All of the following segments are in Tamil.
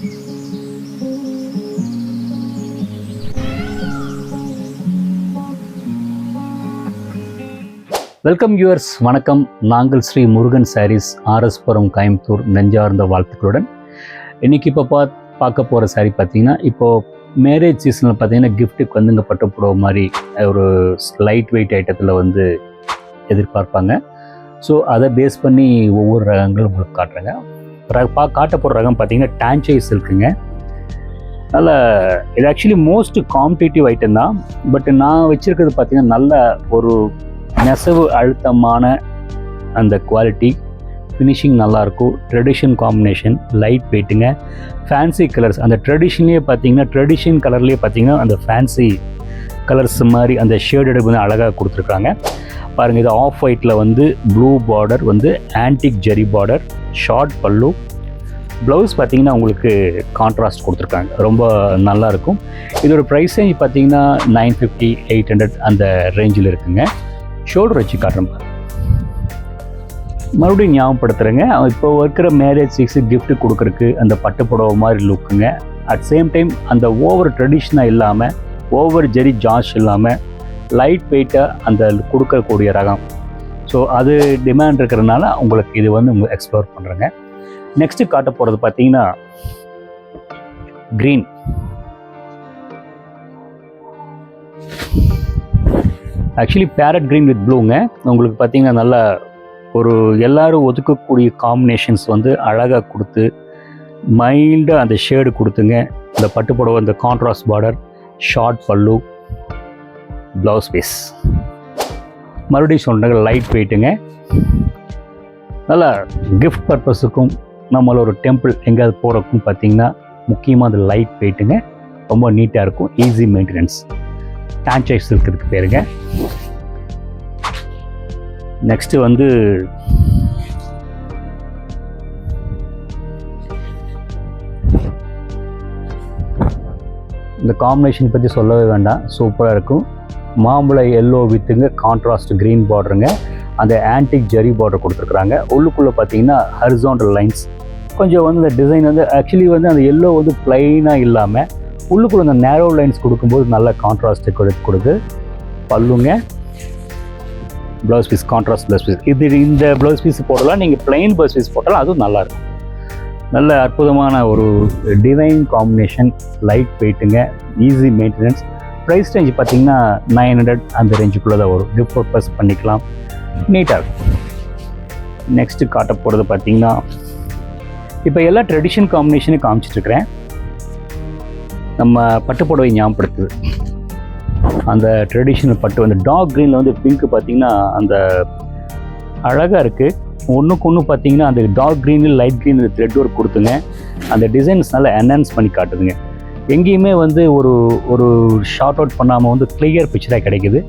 வெல்கம் யூவர்ஸ் வணக்கம். நாங்கள் ஸ்ரீ முருகன் சாரீஸ் ஆர்எஸ்புரம் கோயம்புத்தூர் நெஞ்சார்ந்த வாழ்த்துக்களுடன். இன்றைக்கி இப்போ பா பார்க்க போகிற saree பார்த்தீங்கன்னா இப்போது மேரேஜ் சீசனில் பார்த்தீங்கன்னா கிஃப்ட்டுக்கு வந்து இங்கே பட்டு புடவை மாதிரி ஒரு லைட் வெயிட் ஐட்டத்தில் வந்து எதிர்பார்ப்பாங்க. ஸோ அதை பேஸ் பண்ணி ஒவ்வொரு ரகங்களும் உங்களுக்கு காட்டுறேங்க. பா காட்ட ரகம் பார்த்தீங்கன்னா டான்ச்சைஸ் இருக்குங்க நல்ல இது ஆக்சுவலி மோஸ்ட் காம்படிட்டிவ் ஐட்டம் தான். பட் நான் வச்சுருக்கிறது பார்த்திங்கன்னா நல்ல ஒரு நெசவு அழுத்தமான அந்த குவாலிட்டி ஃபினிஷிங் நல்லாயிருக்கும் ட்ரெடிஷன் காம்பினேஷன் லைட் வெயிட்டுங்க ஃபேன்சி கலர்ஸ் அந்த ட்ரெடிஷன்லேயே பார்த்தீங்கன்னா ட்ரெடிஷன் கலர்லேயே பார்த்தீங்கன்னா அந்த ஃபேன்சி கலர்ஸ் மாதிரி அந்த ஷேடட் வந்து அழகாக கொடுத்துருக்காங்க. பாருங்கள் இது ஆஃப் ஒயிட்டில் வந்து ப்ளூ பார்டர் வந்து ஆன்டிக் ஜெரி பார்டர் ஷார்ட் பல்லு. ப்ளவுஸ் பார்த்தீங்கன்னா உங்களுக்கு கான்ட்ராஸ்ட் கொடுத்துருக்காங்க. ரொம்ப நல்லாயிருக்கும் இதோட ப்ரைஸ் ரேஞ்ச் பார்த்தீங்கன்னா நைன் ஃபிஃப்டி எயிட் ஹண்ட்ரட் அந்த ரேஞ்சில் இருக்குங்க. ஷோல்டர் வச்சு காட்டுறேன் மறுபடியும் ஞாபகப்படுத்துகிறேங்க இப்போ இருக்கிற மேரேஜ் சிக்ஸு கிஃப்ட் கொடுக்குறக்கு அந்த பட்டுப்புடவை மாதிரி லுக்குங்க அட் சேம் டைம் அந்த ஓவர் ட்ரெடிஷ்னாக இல்லாமல் ஓவர் ஜெரி ஜாஷ் இல்லாமல் லைட் வெயிட்டாக அந்த கொடுக்கக்கூடிய ரகம். ஸோ அது டிமாண்ட் இருக்கிறதுனால உங்களுக்கு இது வந்து உங்களுக்கு எக்ஸ்ப்ளோர் பண்ணுறேங்க நெக்ஸ்ட்டு காட்ட போகிறது பார்த்தீங்கன்னா green actually parrot green with ப்ளூங்க உங்களுக்கு பார்த்தீங்கன்னா நல்லா ஒரு எல்லாரும் ஒதுக்கக்கூடிய காம்பினேஷன்ஸ் வந்து அழகாக கொடுத்து மைல்டாக அந்த ஷேடு கொடுத்துங்க. இந்த பட்டு புடவை இந்த கான்ட்ராஸ்ட் பார்டர் ஷார்ட் பல்லு ப்ளவுஸ் பீஸ் மறுபடியும் சொல்கிறாங்க லைட் வெயிட்டுங்க நல்லா கிஃப்ட் பர்பஸுக்கும் நம்மள ஒரு டெம்பிள் எங்கேயாவது போகிறக்கும் பார்த்தீங்கன்னா முக்கியமாக அது லைட் வெயிட்டுங்க ரொம்ப நீட்டாக இருக்கும் ஈஸி மெயின்டெனன்ஸ் டான்ச்சைஸ் இருக்கிறதுக்கு பேருங்க. நெக்ஸ்ட் வந்து இந்த காம்பினேஷன் பற்றி சொல்லவே வேண்டாம். சூப்பராக இருக்கும். மாம்பழ எல்லோ வித்துங்க கான்ட்ராஸ்ட் க்ரீன் பார்டருங்க அந்த ஆன்டிக் ஜெரி பார்டர் கொடுத்துருக்குறாங்க. உள்ளுக்குள்ளே பார்த்தீங்கன்னா ஹரிசாண்டல் லைன்ஸ் கொஞ்சம் வந்து இந்த டிசைன் வந்து ஆக்சுவலி வந்து அந்த எல்லோ வந்து பிளைனாக இல்லாமல் உள்ளுக்குள்ளே அந்த நேரோ லைன்ஸ் கொடுக்கும்போது நல்ல கான்ட்ராஸ்ட் கொடுத்து கொடுத்து பல்லுங்க. Blouse piece contrast blouse piece இது இந்த ப்ளவுஸ் பீஸ் போடலாம். நீங்கள் பிளைன் ப்ளவுஸ் பீஸ் போட்டாலும் அதுவும் நல்லாயிருக்கும் நல்ல அற்புதமான ஒரு டிவைன் காம்பினேஷன் லைட் வெயிட்டுங்க ஈஸி மெயின்டெனன்ஸ் ப்ரைஸ் ரேஞ்ச் பார்த்தீங்கன்னா நைன் ஹண்ட்ரட் அந்த ரேஞ்சுக்குள்ளே தான் வரும். கிஃப்ட் பர்பஸ் பண்ணிக்கலாம். நீட்டாக இருக்கும். நெக்ஸ்ட்டு காட்ட போகிறது பார்த்தீங்கன்னா இப்போ எல்லா ட்ரெடிஷன் காம்பினேஷனையும் காமிச்சிட்ருக்கிறேன் நம்ம பட்டுப்புடவை ஞாபகப்படுத்துது. அந்த ட்ரெடிஷ்னல் பட்டு அந்த டார்க் க்ரீனில் வந்து பிங்க் பார்த்தீங்கன்னா அந்த அழகாக இருக்குது ஒன்றுக்கு ஒன்று பார்த்தீங்கன்னா அந்த டார்க் க்ரீனில் லைட் க்ரீன் த்ரெட் ஒர்க் கொடுத்துங்க. அந்த டிசைன்ஸ் நல்லா என்ஹான்ஸ் பண்ணி காட்டுதுங்க. எங்கேயுமே வந்து ஒரு ஒரு ஷார்ட் அவுட் பண்ணாமல் வந்து கிளியர் பிக்சராக கிடைக்குது.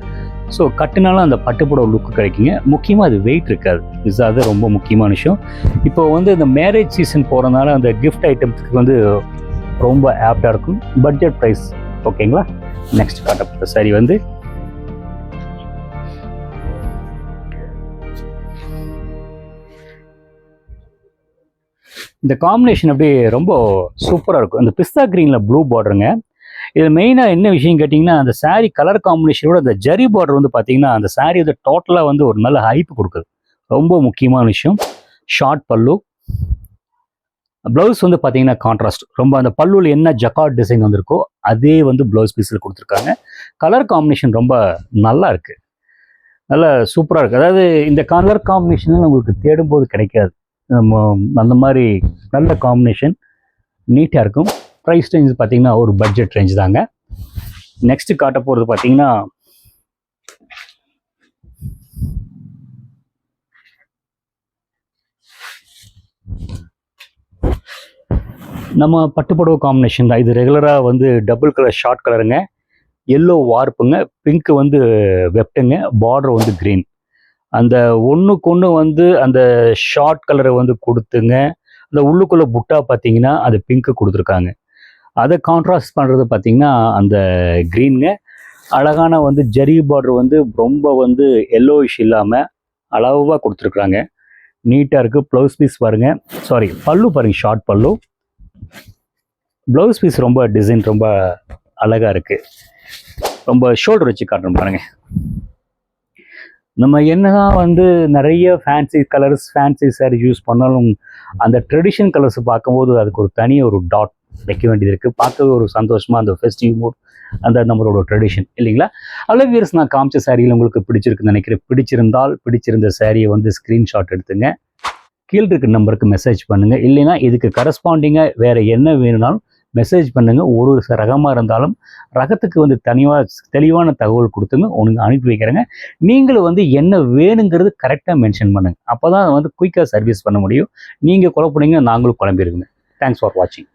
ஸோ கட்டுனாலும் அந்த பட்டுப்புடவை லுக்கு கிடைக்குங்க. முக்கியமாக அது வெயிட் இருக்காது. இது அது ரொம்ப முக்கியமான விஷயம். இப்போ வந்து இந்த மேரேஜ் சீசன் போகிறதுனால அந்த கிஃப்ட் ஐட்டம்ஸுக்கு வந்து ரொம்ப ஆப்டாக இருக்கும். பட்ஜெட் ப்ரைஸ் ஓகேங்களா நெக்ஸ்ட் காட்டப்பட்ட சரி வந்து இந்த காம்பினேஷன் அப்படியே ரொம்ப சூப்பராக இருக்கும். இந்த பிஸ்தா க்ரீனில் ப்ளூ பார்டருங்க இதில் மெயினாக என்ன விஷயம் கேட்டிங்கன்னா அந்த சாரீ கலர் காம்பினேஷனோட அந்த ஜரி பார்டர் வந்து பார்த்தீங்கன்னா அந்த சாரீ வந்து டோட்டலாக வந்து ஒரு நல்ல ஹைப் கொடுக்குது. ரொம்ப முக்கியமான விஷயம். ஷார்ட் பல்லு. ப்ளவுஸ் வந்து பார்த்தீங்கன்னா கான்ட்ராஸ்ட் ரொம்ப அந்த பல்லுவில் என்ன ஜக்கார்ட் டிசைன் வந்திருக்கோ அதே வந்து ப்ளவுஸ் பீஸில் கொடுத்துருக்காங்க. கலர் காம்பினேஷன் ரொம்ப நல்லா இருக்கு. நல்லா சூப்பராக இருக்குது அதாவது இந்த கலர் காம்பினேஷன் உங்களுக்கு தேடும்போது கிடைக்காது. நம்ம அந்த மாதிரி நல்ல காம்பினேஷன் நீட்டாக இருக்கும். ப்ரைஸ் ரேஞ்ச் பார்த்தீங்கன்னா ஒரு பட்ஜெட் ரேஞ்ச் தாங்க. நெக்ஸ்ட் காட்ட போகிறது பார்த்தீங்கன்னா நம்ம பட்டுப்புடவை காம்பினேஷன் தான். இது ரெகுலராக வந்து டபுள் கலர் ஷார்ட் கலருங்க எல்லோ வார்ப்புங்க பிங்க் வந்து வெப்டுங்க பார்டர் வந்து க்ரீன் அந்த ஒன்றுக்கு ஒன்று வந்து அந்த ஷார்ட் கலரை வந்து கொடுத்துங்க. அந்த உள்ளுக்குள்ளே புட்டா பார்த்தீங்கன்னா அது பிங்க்கு கொடுத்துருக்காங்க. அதை கான்ட்ராஸ்ட் பண்ணுறது பார்த்தீங்கன்னா அந்த க்ரீனுங்க அழகான வந்து ஜரி பார்டர் வந்து ரொம்ப வந்து எல்லோயிஷ் இல்லாமல் அளவாக கொடுத்துருக்குறாங்க. நீட்டாக இருக்குது ப்ளவுஸ் பீஸ் பாருங்கள் சாரி பல்லு பாருங்கள் ஷார்ட் பல்லு. ப்ளவுஸ் பீஸ் ரொம்ப டிசைன் ரொம்ப அழகாக இருக்குது ரொம்ப ஷோல்டர் வச்சு காட்டணும் பாருங்கள் நம்ம என்னதான் வந்து நிறைய fancy colours fancy sari use பண்ணாலும் அந்த ட்ரெடிஷன் கலர்ஸ் பார்க்கும்போது அதுக்கு ஒரு தனி ஒரு டாட் வைக்க வேண்டியது இருக்குது பார்க்கவே ஒரு சந்தோஷமாக அந்த ஃபெஸ்டிவ் மூட் அந்த நம்மளோட ட்ரெடிஷன் இல்லைங்களா? அலவியர்ஸ் நான் காமிச்ச சாரியில் உங்களுக்கு பிடிச்சிருக்குன்னு நினைக்கிறேன். பிடிச்சிருந்தால் பிடிச்சிருந்த சாரியை வந்து ஸ்க்ரீன்ஷாட் எடுத்துங்க. கீழ் இருக்க நம்பருக்கு மெசேஜ் பண்ணுங்கள் இல்லைன்னா இதுக்கு கரஸ்பாண்டிங்காக வேறு என்ன வேணும்னாலும் மெசேஜ் பண்ணுங்கள் ஒரு ஒரு ரகமாக இருந்தாலும் ரகத்துக்கு வந்து தனிவாக தெளிவான தகவல் கொடுத்துங்க உனக்கு அனுப்பி வைக்கிறேங்க. நீங்களும் வந்து என்ன வேணுங்கிறது கரெக்டாக மென்ஷன் பண்ணுங்க. அப்போ தான் வந்து குயிக்காக சர்வீஸ் பண்ண முடியும். நீங்கள் குழப்பினீங்க நாங்களும் குழம்பிருக்குங்க. தேங்க்ஸ் ஃபார் வாட்சிங்